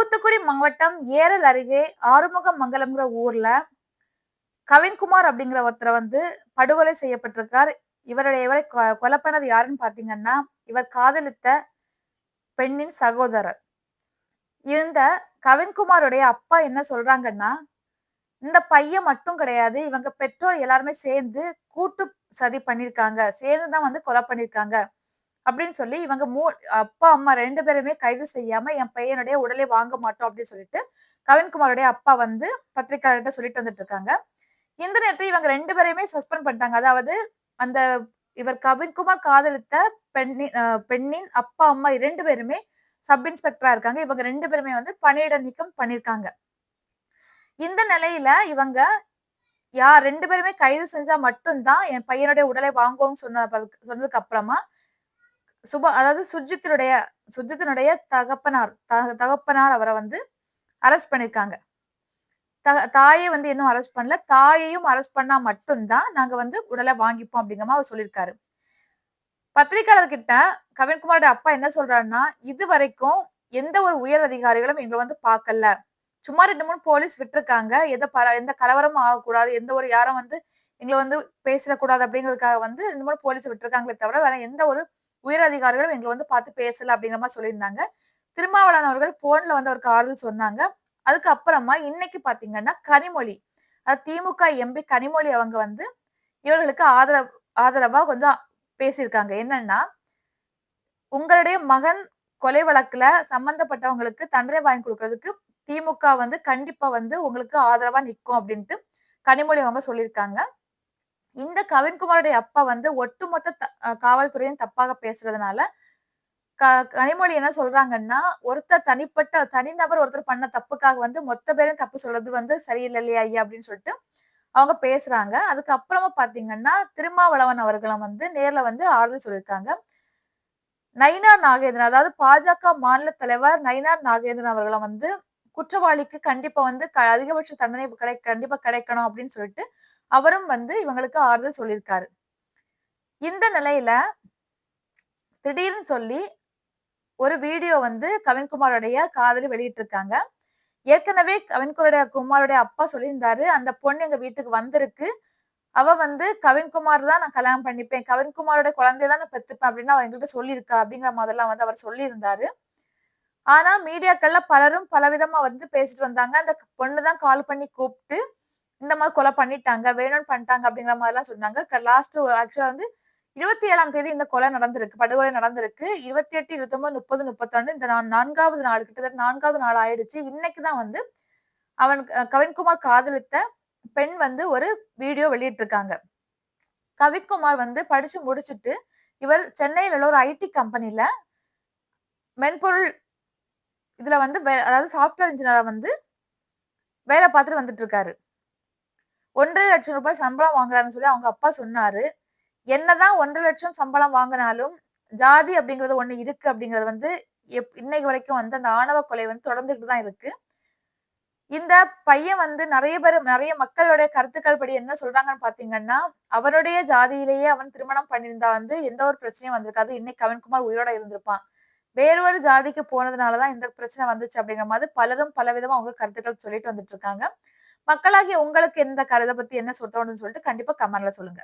தூத்துக்குடி மாவட்டம் ஏரல் அருகே ஆறுமுகமங்கலம்ங்கிற ஊர்ல கவின்குமார் அப்படிங்கிற ஒருத்தரை வந்து படுகொலை செய்யப்பட்டிருக்கார். இவருடைய இவரை கொ- கொலை பண்ணது யாருன்னு பாத்தீங்கன்னா இவர் காதலித்த பெண்ணின் சகோதரர். இந்த கவின்குமாருடைய அப்பா என்ன சொல்றாங்கன்னா இந்த பையன் மட்டும் கிடையாது இவங்க பெற்றோர் எல்லாருமே சேர்ந்து கூட்டு சதி பண்ணிருக்காங்க சேர்ந்து தான் வந்து கொலை பண்ணிருக்காங்க அப்படின்னு சொல்லி இவங்க மூ அப்பா அம்மா ரெண்டு பேருமே கைது செய்யாம என் பையனுடைய உடலை வாங்க மாட்டோம் அப்படின்னு சொல்லிட்டு கவின்குமாருடைய அப்பா வந்து பத்திரிகையாளர்கிட்ட சொல்லிட்டு வந்துட்டு இருக்காங்க. இந்த நேரத்தில் இவங்க ரெண்டு பேரையுமே சஸ்பெண்ட் பண்ணிட்டாங்க. அதாவது அந்த இவர் கவின்குமார் காதலித்த பெண்ணின் பெண்ணின் அப்பா அம்மா இரண்டு பேருமே சப் இன்ஸ்பெக்டரா இருக்காங்க. இவங்க ரெண்டு பேருமே வந்து பணியிட நீக்கம் பண்ணிருக்காங்க இந்த நிலையில இவங்க யார் ரெண்டு பேருமே கைது செஞ்சா மட்டும்தான் என் பையனுடைய உடலை வாங்குவோம் சொன்ன சொன்னதுக்கு அப்புறமா சுப அதாவது சுஜித்தினுடைய சுஜித்தினுடைய தகப்பனார் தக தகப்பனார் அவரை வந்து அரெஸ்ட் பண்ணிருக்காங்க. தாயை வந்து இன்னும் அரெஸ்ட் பண்ணல. தாயையும் அரெஸ்ட் பண்ணா மட்டும்தான் நாங்க வந்து உடலை வாங்கிப்போம் அப்படிங்கிற மாதிரி அவர் சொல்லியிருக்காரு. பத்திரிகையாளர் கிட்ட கவின்குமாரோட அப்பா என்ன சொல்றாருன்னா இது வரைக்கும் எந்த ஒரு உயர் அதிகாரிகளும் எங்களை வந்து பார்க்கல. சும்மா ரெண்டு மூணு போலீஸ் விட்டுருக்காங்க. எந்த பர எந்த கலவரமும் ஆகக்கூடாது. எந்த ஒரு யாரும் வந்து எங்களை வந்து பேசிடக்கூடாது அப்படிங்கிறதுக்காக வந்து ரெண்டு மூணு போலீஸ் விட்டுருக்காங்களே தவிர வேற எந்த ஒரு உயர் அதிகாரிகளும் எங்களை வந்து பார்த்து பேசல அப்படிங்கிற மாதிரி சொல்லியிருந்தாங்க. திருமாவளவன் அவர்கள் போன்ல வந்து அவருக்கு ஆறுதல் சொன்னாங்க. அதுக்கப்புறமா இன்னைக்கு பாத்தீங்கன்னா கனிமொழி அது திமுக எம்பி கனிமொழி அவங்க வந்து இவர்களுக்கு ஆதரவு ஆதரவா கொஞ்சம் பேசியிருக்காங்க. என்னன்னா உங்களுடைய மகன் கொலை வழக்குல சம்பந்தப்பட்டவங்களுக்கு தண்டனை வாங்கி கொடுக்கறதுக்கு திமுக வந்து கண்டிப்பா வந்து உங்களுக்கு ஆதரவா நிற்கும் அப்படின்ட்டு கனிமொழி அவங்க சொல்லியிருக்காங்க. இந்த கவின்குமாருடைய அப்பா வந்து ஒட்டுமொத்த த- காவல்துறையும் தப்பாக பேசுறதுனால க கனிமொழி என்ன சொல்றாங்கன்னா ஒருத்தர் தனிப்பட்ட தனிநபர் ஒருத்தர் பண்ண தப்புக்காக வந்து மொத்த பேரும் தப்பு சொல்றது வந்து சரியில்லை இல்லையா ஐயா அப்படின்னு சொல்லிட்டு அவங்க பேசுறாங்க. அதுக்கப்புறமா பாத்தீங்கன்னா திருமாவளவன் அவர்களும் வந்து நேர்ல வந்து ஆறுதல் சொல்லியிருக்காங்க. நயினார் நாகேந்திரன் அதாவது பாஜக மாநில தலைவர் நயினார் நாகேந்திரன் அவர்களும் வந்து குற்றவாளிக்கு கண்டிப்பா வந்து க- அதிகபட்ச தண்டனை கிடை கண்டிப்பா கிடைக்கணும் அப்படின்னு சொல்லிட்டு அவரும் வந்து இவங்களுக்கு ஆறுதல் சொல்லியிருக்காரு. இந்த நிலையில திடீர்னு சொல்லி ஒரு வீடியோ வந்து கவின்குமாரோடைய காதலி வெளியிட்டு இருக்காங்க ஏற்கனவே கவின்குமாரோட குமாரோடைய அப்பா சொல்லியிருந்தாரு அந்த பொண்ணு எங்க வீட்டுக்கு வந்திருக்கு. அவ வந்து கவின்குமார் தான் நான் கல்யாணம் பண்ணிப்பேன். கவின்குமாரோட குழந்தைய தான் நான் பெற்றுப்பேன் அப்படின்னு அவ எங்கள்கிட்ட சொல்லியிருக்கா அப்படிங்கிற மாதிரிலாம் வந்து அவர் சொல்லியிருந்தாரு. ஆனா மீடியாக்கள்ல பலரும் பலவிதமா வந்து பேசிட்டு வந்தாங்க. அந்த பொண்ணு தான் கால் பண்ணி கூப்பிட்டு இந்த மாதிரி கொலை பண்ணிட்டாங்க வேணும்னு பண்ணிட்டாங்க அப்படிங்கிற மாதிரி எல்லாம் சொன்னாங்க லாஸ்ட் ஆக்சுவலா வந்து இருபத்தி ஏழாம் தேதி இந்த கொலை நடந்திருக்கு படுகொலை நடந்திருக்கு. இருபத்தி எட்டு இருபத்தி ஒன்பது முப்பது முப்பத்தொன்னு இந்த நான்காவது நாள் கிட்டத்தட்ட நான்காவது நாள் ஆயிடுச்சு. இன்னைக்குதான் வந்து அவன் கவின்குமார் காதலித்த பெண் வந்து ஒரு வீடியோ வெளியிட்டிருக்காங்க. கவின்குமார் வந்து படிச்சு முடிச்சுட்டு இவர் சென்னையில உள்ள ஒரு ஐடி கம்பெனில மென்பொருள் இதுல வந்து வே- அதாவது சாஃப்ட்வேர் இன்ஜினியரா வந்து வேலை பார்த்துட்டு வந்துட்டு இருக்காரு ஒன்றரை லட்சம் ரூபாய் சம்பளம் வாங்குறாருன்னு சொல்லி அவங்க அப்பா சொன்னாரு. என்னதான் ஒன்றரை லட்சம் சம்பளம் வாங்கினாலும் ஜாதி அப்படிங்கிறது ஒண்ணு இருக்கு அப்படிங்கிறது வந்து எப்- இன்னைக்கு வரைக்கும் வந்து அந்த ஆணவ கொலை வந்து தொடர்ந்துட்டு தான் இருக்கு. இந்த பையன் வந்து நிறைய பேர் நிறைய மக்களுடைய கருத்துக்கள் படி என்ன சொல்றாங்கன்னு பாத்தீங்கன்னா அவருடைய ஜாதியிலேயே அவன் திருமணம் பண்ணியிருந்தா வந்து எந்த ஒரு பிரச்சனையும் வந்திருக்காது. இன்னைக்கு கவின்குமார் உயிரோட இருந்திருப்பான். வேறு ஒரு ஜாதிக்கு போனதுனாலதான் இந்த பிரச்சனை வந்துச்சு அப்படிங்கிற மாதிரி பலரும் பலவிதமா அவங்க கருத்துக்கள் சொல்லிட்டு வந்துட்டு இருக்காங்க. மக்களாகிய உங்களுக்கு இந்த கருதை பத்தி என்ன சொல்றோம்னு சொல்லிட்டு கண்டிப்பா கமெண்ட்ல சொல்லுங்க.